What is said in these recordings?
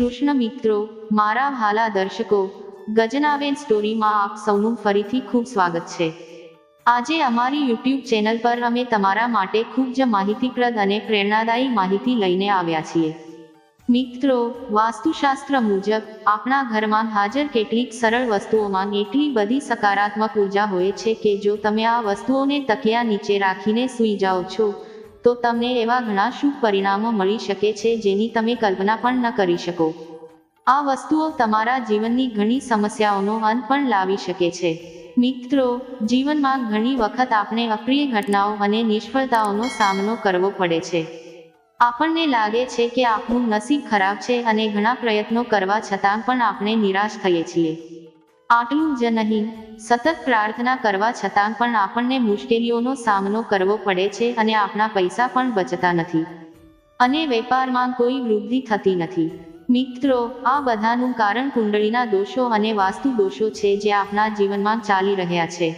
કૃષ્ણ મિત્રો, મારા હાલા દર્શકો, ગજનાબેન સ્ટોરીમાં આપ સૌનું ફરીથી ખૂબ સ્વાગત છે. આજે અમારી યુટ્યુબ ચેનલ પર અમે તમારા માટે ખૂબ જ માહિતીપ્રદ અને પ્રેરણાદાયી માહિતી લઈને આવ્યા છીએ. મિત્રો, વાસ્તુશાસ્ત્ર મુજબ, આપણા ઘરમાં હાજર કેટલીક સરળ વસ્તુઓમાં એટલી બધી સકારાત્મક ઊર્જા હોય છે કે જો તમે આ વસ્તુઓને તકિયા નીચે રાખીને સૂઈ જાઓ છો તો તમને એવા ઘણા શુભ પરિણામો મળી શકે છે જેની તમે કલ્પના પણ ન કરી શકો. આ વસ્તુઓ તમારા જીવનની ઘણી સમસ્યાઓનો અંત પણ લાવી શકે છે. મિત્રો, જીવનમાં ઘણી વખત આપણે અપ્રિય ઘટનાઓ અને નિષ્ફળતાઓનો સામનો કરવો પડે છે. આપણને લાગે છે કે આપણું નસીબ ખરાબ છે અને ઘણા પ્રયત્નો કરવા છતાં પણ આપણે નિરાશ થઈએ છીએ. આટલું જ નહીં સતત પ્રાર્થના કરવા છતાં પણ આપણને મુશ્કેલીઓનો સામનો કરવો પડે છે અને આપણા પૈસા પણ બચતા નથી. અને વેપારમાં કોઈ વૃદ્ધિ થતી નથી. મિત્રો, આ બધાનું કારણ કુંડળીના દોષો અને વાસ્તુ દોષો છે જે આપણા જીવનમાં ચાલી રહ્યા છે.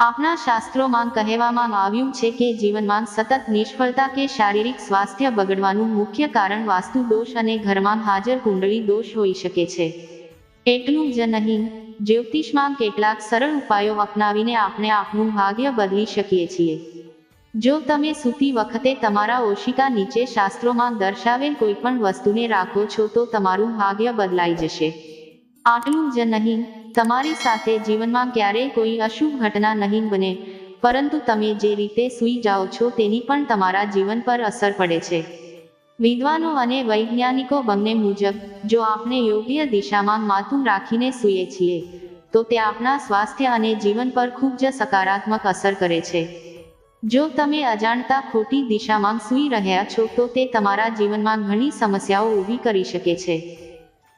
આપણા શાસ્ત્રોમાં કહેવામાં આવ્યું છે કે જીવનમાં સતત નિષ્ફળતા કે શારીરિક સ્વાસ્થ્ય બગડવાનું મુખ્ય કારણ વાસ્તુ દોષ અને ઘરમાં હાજર કુંડળી દોષ હોઈ શકે છે. એટલું જ નહીં જ્યોતિષમાં કેટલાક સરળ ઉપાયો અપનાવીને આપણે આપણું ભાગ્ય બદલી શકીએ છીએ. જો તમે સૂતી વખતે તમારા ઓશિકા નીચે શાસ્ત્રોમાં દર્શાવેલ કોઈ પણ વસ્તુને રાખો છો તો તમારું ભાગ્ય બદલાઈ જશે. આટલું જ નહીં, તમારી સાથે જીવનમાં ક્યારેય કોઈ અશુભ ઘટના નહીં બને, પરંતુ તમે જે રીતે સૂઈ જાઓ છો તેની પણ તમારા જીવન પર અસર પડે છે. વિદ્વાનો અને વૈજ્ઞાનિકો બંને મુજબ, જો આપણે યોગ્ય દિશામાં માથું રાખીને સૂઈએ છીએ, તો તે આપણા સ્વાસ્થ્ય અને જીવન પર ખૂબ જ સકારાત્મક અસર કરે છે. જો તમે અજાણતા ખોટી દિશામાં સૂઈ રહ્યા છો, તો તે તમારા જીવનમાં ઘણી સમસ્યાઓ ઊભી કરી શકે છે.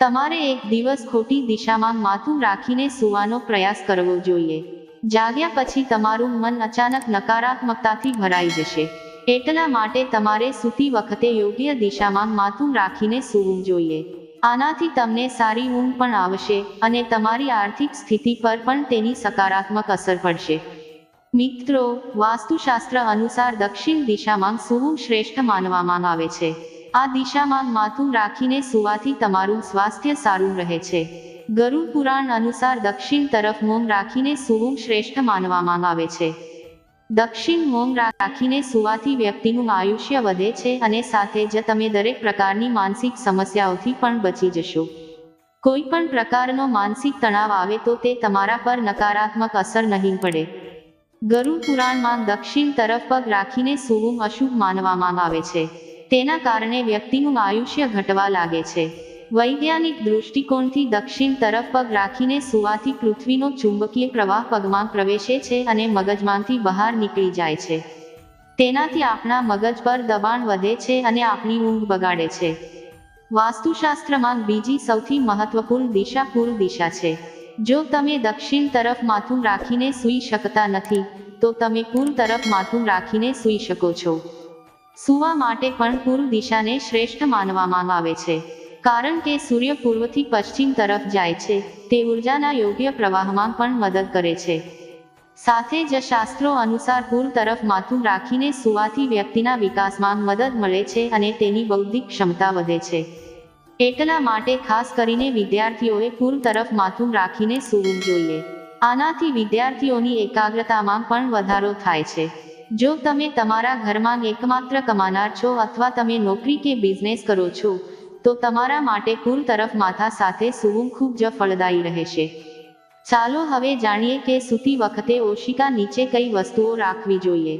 તમારે એક દિવસ ખોટી દિશામાં માથું રાખીને સૂવાનો પ્રયાસ કરવો જોઈએ. જાગ્યા પછી તમારું મન અચાનક નકારાત્મકતાથી ભરાઈ જશે. એટલા માટે તમારે સૂતી વખતે યોગ્ય દિશામાં માથું રાખીને સૂવું જોઈએ. આનાથી તમને સારી ઊંઘ પણ આવશે અને તમારી આર્થિક સ્થિતિ પર પણ તેની સકારાત્મક અસર પડશે. મિત્રો, વાસ્તુશાસ્ત્ર અનુસાર દક્ષિણ દિશામાં સૂવું શ્રેષ્ઠ માનવામાં આવે છે. આ દિશામાં માથું રાખીને સુવાથી તમારું સ્વાસ્થ્ય સારું રહે છે. ગરુડ પુરાણ અનુસાર દક્ષિણ તરફ મોમ રાખીને સૂવું શ્રેષ્ઠ માનવામાં આવે છે. દક્ષિણ મોં રાખીને સુવાથી વ્યક્તિનું આયુષ્ય વધે છે અને સાથે જ તમે દરેક પ્રકારની માનસિક સમસ્યાઓથી પણ બચી જશો. કોઈ પણ પ્રકારનો માનસિક તણાવ આવે તો તે તમારા પર નકારાત્મક અસર નહીં પડે. ગરુડ પુરાણમાં દક્ષિણ તરફ પગ રાખીને સુવું અશુભ માનવામાં આવે છે. તેના કારણે વ્યક્તિનું આયુષ્ય ઘટવા લાગે છે. વૈજ્ઞાનિક દૃષ્ટિકોણથી દક્ષિણ તરફ પગ રાખીને સુવાથી પૃથ્વીનો ચુંબકીય પ્રવાહ પગમાં પ્રવેશે છે અને મગજમાંથી બહાર નીકળી જાય છે. તેનાથી આપણા મગજ પર દબાણ વધે છે અને આપણી ઊંઘ બગાડે છે. વાસ્તુશાસ્ત્રમાં બીજી સૌથી મહત્વપૂર્ણ દિશા પૂર્વ દિશા છે. જો તમે દક્ષિણ તરફ માથું રાખીને સૂઈ શકતા નથી, તો તમે પૂર્વ તરફ માથું રાખીને સૂઈ શકો છો. સૂવા માટે પણ પૂર્વ દિશાને શ્રેષ્ઠ માનવામાં આવે છે. કારણ કે સૂર્ય પૂર્વથી પશ્ચિમ તરફ જાય છે, તે ઉર્જાના યોગ્ય પ્રવાહમાં પણ મદદ કરે છે. સાથે જ શાસ્ત્રો અનુસાર પૂર્વ તરફ માથું રાખીને સુવાથી વ્યક્તિના વિકાસમાં મદદ મળે છે અને તેની બૌદ્ધિક ક્ષમતા વધે છે. એટલા માટે ખાસ કરીને વિદ્યાર્થીઓએ પૂર્વ તરફ માથું રાખીને સૂવું જોઈએ. આનાથી વિદ્યાર્થીઓની એકાગ્રતામાં પણ વધારો થાય છે. જો તમે તમારા ઘરમાં એકમાત્ર કમાનાર છો અથવા તમે નોકરી કે બિઝનેસ કરો છો તો તમારા માટે કુલ તરફ માથા સાથે સૂવું ખૂબ જ ફળદાયી રહેશે. ચાલો હવે જાણીએ કે સૂતી વખતે ઓશિકા નીચે કઈ વસ્તુઓ રાખવી જોઈએ.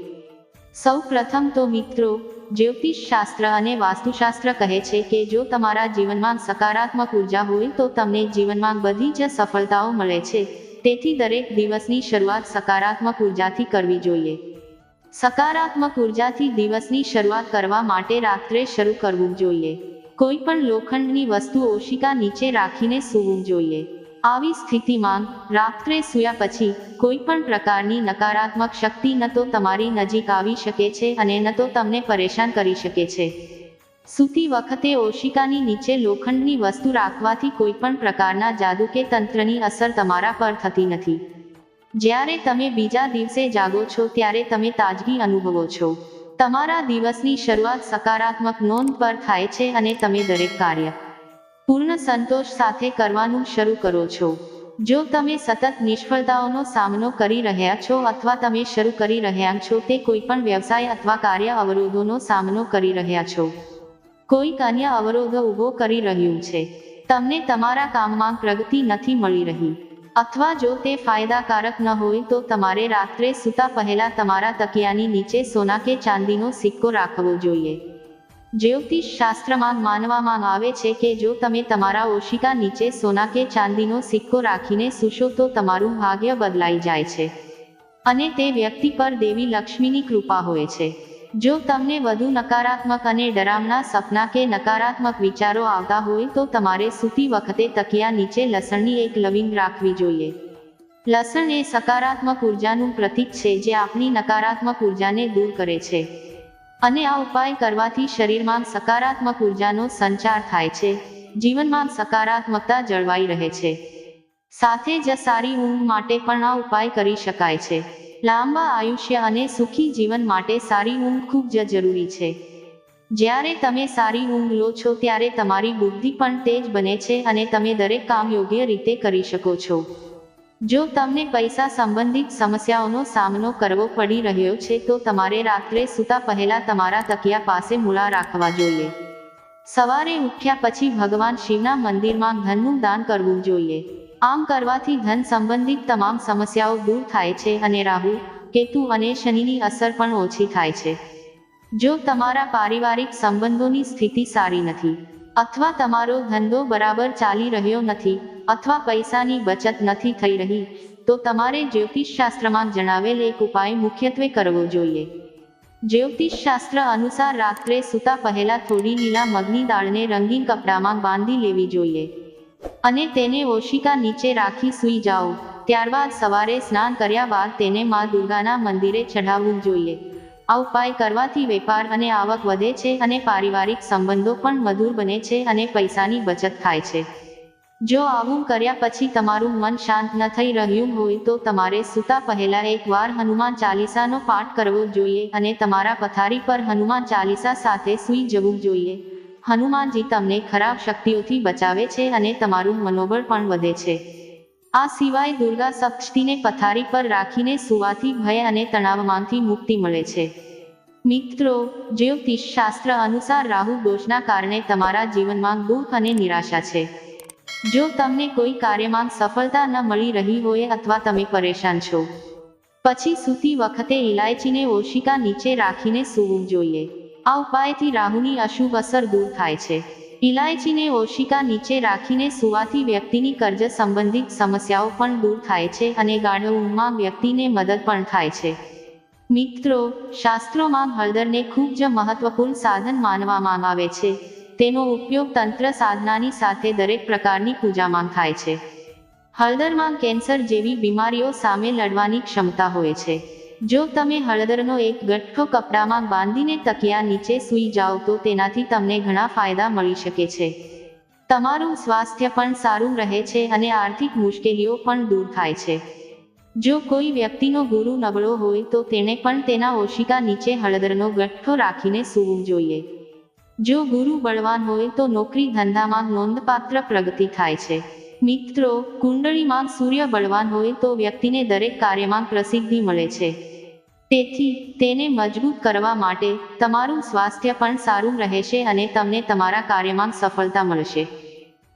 સૌ પ્રથમ તો મિત્રો જ્યોતિષ શાસ્ત્ર અને વાસ્તુશાસ્ત્ર કહે છે કે જો તમારા જીવનમાં સકારાત્મક ઊર્જા હોય તો તમને જીવનમાં બધી જ સફળતાઓ મળે છે. તેથી દરેક દિવસની શરૂઆત સકારાત્મક ઉર્જાથી કરવી જોઈએ. સકારાત્મક ઉર્જાથી દિવસની શરૂઆત કરવા માટે રાત્રે શરૂ કરવું જોઈએ. કોઈ પણ લોખંડની વસ્તુ ઓશિકા નીચે રાખીને સૂવું જોઈએ. આવી સ્થિતિમાં રાત્રે સૂયા પછી કોઈ પણ પ્રકારની નકારાત્મક શક્તિ ન તો તમારી નજીક આવી શકે છે અને ન તો તમને પરેશાન કરી શકે છે. સૂતી વખતે ઓશિકાની નીચે લોખંડની વસ્તુ રાખવાથી કોઈ પણ પ્રકારના જાદુ કે તંત્રની અસર તમારા પર થતી નથી. જ્યારે તમે બીજા દિવસે જાગો છો ત્યારે તમે તાજગી અનુભવો છો. તમારા દિવસની શરૂઆત સકારાત્મક નોંધ પર થાય છે અને તમે દરેક કાર્ય પૂર્ણ સંતોષ સાથે કરવાનું શરૂ કરો છો. જો તમે સતત નિષ્ફળતાઓનો સામનો કરી રહ્યા છો અથવા તમે શરૂ કરી રહ્યા છો તે કોઈપણ વ્યવસાય અથવા કાર્ય અવરોધોનો સામનો કરી રહ્યા છો. કોઈક અન્ય અવરોધો ઊભો કરી રહ્યું છે. તમને તમારા કામમાં પ્રગતિ નથી મળી રહી. અથવા જો તે ફાયદાકારક ન હોય તો તમારે રાત્રે સૂતા પહેલા તમારા તકિયાની નીચે સોના કે ચાંદીનો સિક્કો રાખવો જોઈએ. જ્યોતિષ શાસ્ત્રમાં માનવામાં આવે છે કે જો તમે તમારા ઓશિકા નીચે સોના કે ચાંદીનો સિક્કો રાખીને સૂશો તો તમારું ભાગ્ય બદલાઈ જાય છે. અને તે વ્યક્તિ પર દેવી લક્ષ્મીની કૃપા હોય છે. જો તમને વધુ નકારાત્મક અને ડરામના સપના કે નકારાત્મક વિચારો આવતા હોય તો તમારે સૂતી વખતે તકિયા નીચે લસણની એક લવિંગ રાખવી જોઈએ. લસણ એ સકારાત્મક ઉર્જાનું પ્રતીક છે જે આપણી નકારાત્મક ઉર્જાને દૂર કરે છે. અને આ ઉપાય કરવાથી શરીરમાં સકારાત્મક ઉર્જાનો સંચાર થાય છે. જીવનમાં સકારાત્મકતા જળવાઈ રહે છે. સાથે જ સારી ઊંઘ માટે પણ આ ઉપાય કરી શકાય છે. લાંબા આયુષ્ય અને સુખી જીવન માટે સારી ઊંઘ ખૂબ જ જરૂરી છે. જ્યારે તમે સારી ઊંઘ લો છો ત્યારે તમારી બુદ્ધિ પણ તેજ બને છે અને તમે દરેક કામ યોગ્ય રીતે કરી શકો છો. જો તમને પૈસા સંબંધિત સમસ્યાઓનો સામનો કરવો પડી રહ્યો છે તો તમારે રાત્રે સૂતા પહેલા તમારા તકિયા પાસે મૂળા રાખવા જોઈએ. સવારે ઉઠ્યા પછી ભગવાન શિવના મંદિરમાં ધનનું દાન કરવું જોઈએ. આમ કરવાથી ધન સંબંધિત તમામ સમસ્યાઓ દૂર થાય છે અને રાહુ, કેતુ અને શનિની અસર પણ ઓછી થાય છે. જો તમારા પારિવારિક સંબંધોની સ્થિતિ સારી નથી, અથવા તમારો ધંધો બરાબર ચાલી રહ્યો નથી, અથવા પૈસાની બચત નથી થઈ રહી, તો તમારે જ્યોતિષશાસ્ત્રમાં જણાવેલ એક ઉપાય મુખ્યત્વે કરવો જોઈએ. જ્યોતિષશાસ્ત્ર અનુસાર રાત્રે સૂતા પહેલા થોડી લીલા મગની દાળને રંગીન કપડામાં બાંધી લેવી જોઈએ. અને તેને ઓશિકા નીચે રાખી સૂઈ જાઓ. ત્યારબાદ સવારે સ્નાન કર્યા બાદ તેને મા દુર્ગાના મંદિરે ચઢાવવું જોઈએ. આ ઉપાય કરવાથી વેપાર અને આવક વધે છે અને પારિવારિક સંબંધો પણ મધુર બને છે અને પૈસાની બચત થાય છે. જો આવું કર્યા પછી તમારું મન શાંત ન થઈ રહ્યું હોય તો તમારે સૂતા પહેલા એકવાર હનુમાન ચાલીસાનો પાઠ કરવો જોઈએ અને તમારા પથારી પર હનુમાન ચાલીસા સાથે સૂઈ જવું જોઈએ. હનુમાનજી તમને ખરાબ શક્તિઓથી બચાવે છે અને તમારું મનોબળ પણ વધે છે. આ સિવાય દુર્ગા શક્તિને પથારી પર રાખીને સુવાથી ભય અને તણાવમાંથી મુક્તિ મળે છે. મિત્રો જ્યોતિષ શાસ્ત્ર અનુસાર રાહુ દોષના કારણે તમારા જીવનમાં દુઃખ અને નિરાશા છે. જો તમને કોઈ કાર્યમાં સફળતા ન મળી રહી હોય અથવા તમે પરેશાન છો, પછી સૂતી વખતે ઇલાયચીને ઓશિકા નીચે રાખીને સૂવું જોઈએ. આ ઉપાયથી રાહુની અશુભ અસર દૂર થાય છે. ઇલાયચીને ઓશિકા નીચે રાખીને સુવાથી વ્યક્તિની કર્જ સંબંધિત સમસ્યાઓ પણ દૂર થાય છે અને ગાઢ ઊંઘમાં વ્યક્તિને મદદ પણ થાય છે. મિત્રો, શાસ્ત્રોમાં હળદરને ખૂબ જ મહત્વપૂર્ણ સાધન માનવામાં આવે છે. તેનો ઉપયોગ તંત્ર સાધનાની સાથે દરેક પ્રકારની પૂજામાં થાય છે. હળદરમાં કેન્સર જેવી બીમારીઓ સામે લડવાની ક્ષમતા હોય છે. જો તમે હળદરનો એક ગઠ્ઠો કપડામાં બાંધીને તકિયા નીચે સૂઈ જાઓ તો તેનાથી તમને ઘણા ફાયદા મળી શકે છે. તમારું સ્વાસ્થ્ય પણ સારું રહે છે અને આર્થિક મુશ્કેલીઓ પણ દૂર થાય છે. જો કોઈ વ્યક્તિનો ગુરુ નબળો હોય તો તેણે પણ તેના ઓશિકા નીચે હળદરનો ગઠ્ઠો રાખીને સૂવું જોઈએ. જો ગુરુ બળવાન હોય તો નોકરી ધંધામાં નોંધપાત્ર પ્રગતિ થાય છે. મિત્રો, કુંડળીમાં સૂર્ય બળવાન હોય તો વ્યક્તિને દરેક કાર્યમાં પ્રસિદ્ધિ મળે છે. તેથી તેને મજબૂત કરવા માટે તમારું સ્વાસ્થ્ય પણ સારું રહેશે અને તમને તમારા કાર્યમાં સફળતા મળશે.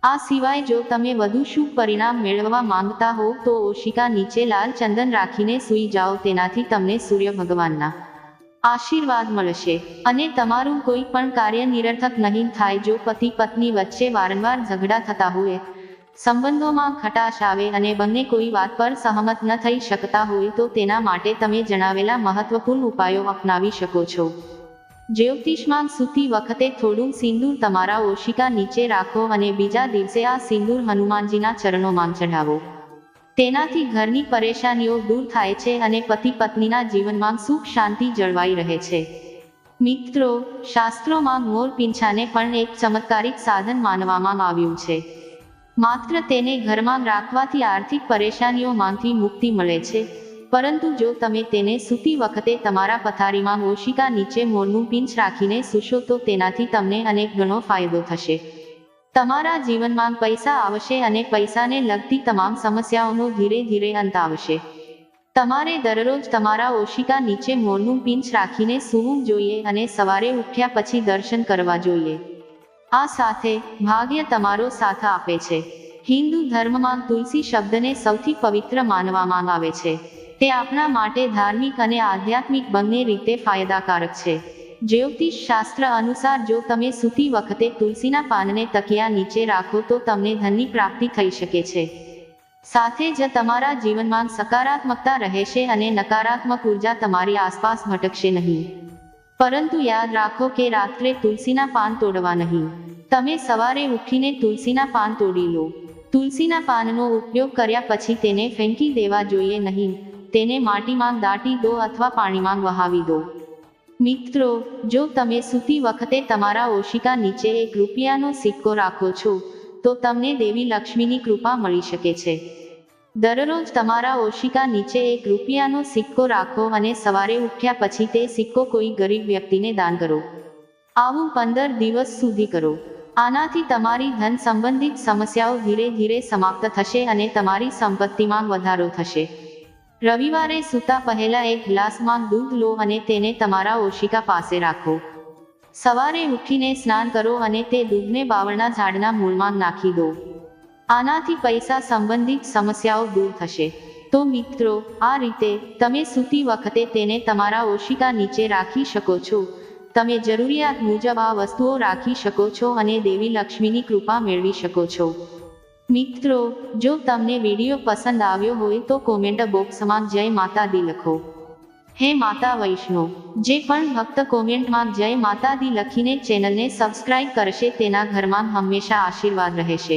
આ સિવાય જો તમે વધુ શુભ પરિણામ મેળવવા માંગતા હો, તો ઓશિકા નીચે લાલ ચંદન રાખીને સૂઈ જાઓ, તેનાથી તમને સૂર્ય ભગવાનના આશીર્વાદ મળશે. અને તમારું કોઈ પણ કાર્ય નિરર્થક નહીં થાય, જો પતિ પત્ની વચ્ચે વારંવાર ઝઘડા થતા હોય સંબંધોમાં ખટાશ આવે અને બંને કોઈ વાત પર સહમત ન થઈ શકતા હોય તો તેના માટે તમે જણાવેલા મહત્વપૂર્ણ ઉપાયો અપનાવી શકો છો. જ્યોતિષમાં સૂતી વખતે થોડું સિંદૂર તમારા ઓશિકા નીચે રાખો અને બીજા દિવસે આ સિંદૂર હનુમાનજીના ચરણોમાં ચઢાવો. તેનાથી ઘરની પરેશાનીઓ દૂર થાય છે અને પતિ પત્નીના જીવનમાં સુખ શાંતિ જળવાઈ રહે છે. મિત્રો, શાસ્ત્રોમાં મોર પીંછાને પણ એક ચમત્કારિક સાધન માનવામાં આવ્યું છે. માત્ર તેને ઘરમાં રાખવાથી આર્થિક પરેશાનીઓમાંથી મુક્તિ મળે છે. પરંતુ જો તમે તેને સૂતી વખતે તમારા પથારીમાં ઓશિકા નીચે મોરનું પિંચ રાખીને સૂશો તો તેનાથી તમને અનેક ગણો ફાયદો થશે. તમારા જીવનમાં પૈસા આવશે અને પૈસાને લગતી તમામ સમસ્યાઓનો ધીરે ધીરે અંત આવશે. તમારે દરરોજ તમારા ઓશિકા નીચે મોરનું પિંચ રાખીને સૂવું જોઈએ અને સવારે ઉઠ્યા પછી દર્શન કરવા જોઈએ. આ સાથે ભાગ્ય તમારો સાથ આપે છે. હિન્દુ ધર્મમાં તુલસી શબ્દને સૌથી પવિત્ર માનવામાં આવે છે. તે આપણા માટે ધાર્મિક અને આધ્યાત્મિક બંને રીતે ફાયદાકારક છે. જ્યોતિષ શાસ્ત્ર અનુસાર જો તમે સૂતી વખતે તુલસીના પાનને તકિયા નીચે રાખો તો તમને ધનની પ્રાપ્તિ થઈ શકે છે. સાથે જ તમારા જીવનમાં સકારાત્મકતા રહેશે અને નકારાત્મક ઊર્જા તમારી આસપાસ ભટકશે નહીં. પરંતુ યાદ રાખો કે રાત્રે તુલસીના પાન તોડવા નહીં. તમે સવારે ઉઠીને તુલસીના પાન તોડી લો. તુલસીના પાનનો ઉપયોગ કર્યા પછી તેને ફેંકી દેવા જોઈએ નહીં. તેને માટીમાં દાટી દો અથવા પાણીમાં વહાવી દો. મિત્રો, જો તમે સૂતી વખતે તમારા ઓશિકા નીચે એક રૂપિયાનો સિક્કો રાખો છો, તો તમને દેવી લક્ષ્મીની કૃપા મળી શકે છે. દરરોજ તમારા ઓશિકા નીચે એક રૂપિયાનો સિક્કો રાખો અને સવારે ઉઠ્યા પછી તે સિક્કો કોઈ ગરીબ વ્યક્તિને દાન કરો. આવું પંદર દિવસ સુધી કરો. આનાથી તમારી ધન સંબંધિત સમસ્યાઓ ધીરે ધીરે સમાપ્ત થશે અને તમારી સંપત્તિમાં વધારો થશે. રવિવારે સૂતા પહેલા એક ગ્લાસમાં દૂધ લો અને તેને તમારા ઓશિકા પાસે રાખો. સવારે ઉઠીને સ્નાન કરો અને તે દૂધને બાવળના ઝાડના મૂળમાં નાખી દો. આનાથી પૈસા સંબંધિત સમસ્યાઓ દૂર થશે. તો મિત્રો, આ રીતે તમે સૂતી વખતે તેને તમારા ઓશિકા નીચે રાખી શકો છો. તમે જરૂરિયાત મુજબ આ વસ્તુઓ રાખી શકો છો અને દેવી લક્ષ્મીની કૃપા મેળવી શકો છો. મિત્રો, જો તમને વીડિયો પસંદ આવ્યો હોય તો કોમેન્ટ બોક્સમાં જય માતા દી લખો. હે માતા વૈષ્ણો જે પણ ભક્ત કોમેન્ટમાં જય માતા દી લખીને ચેનલને સબસ્ક્રાઇબ કરશે તેના ઘરમાં હંમેશા આશીર્વાદ રહેશે.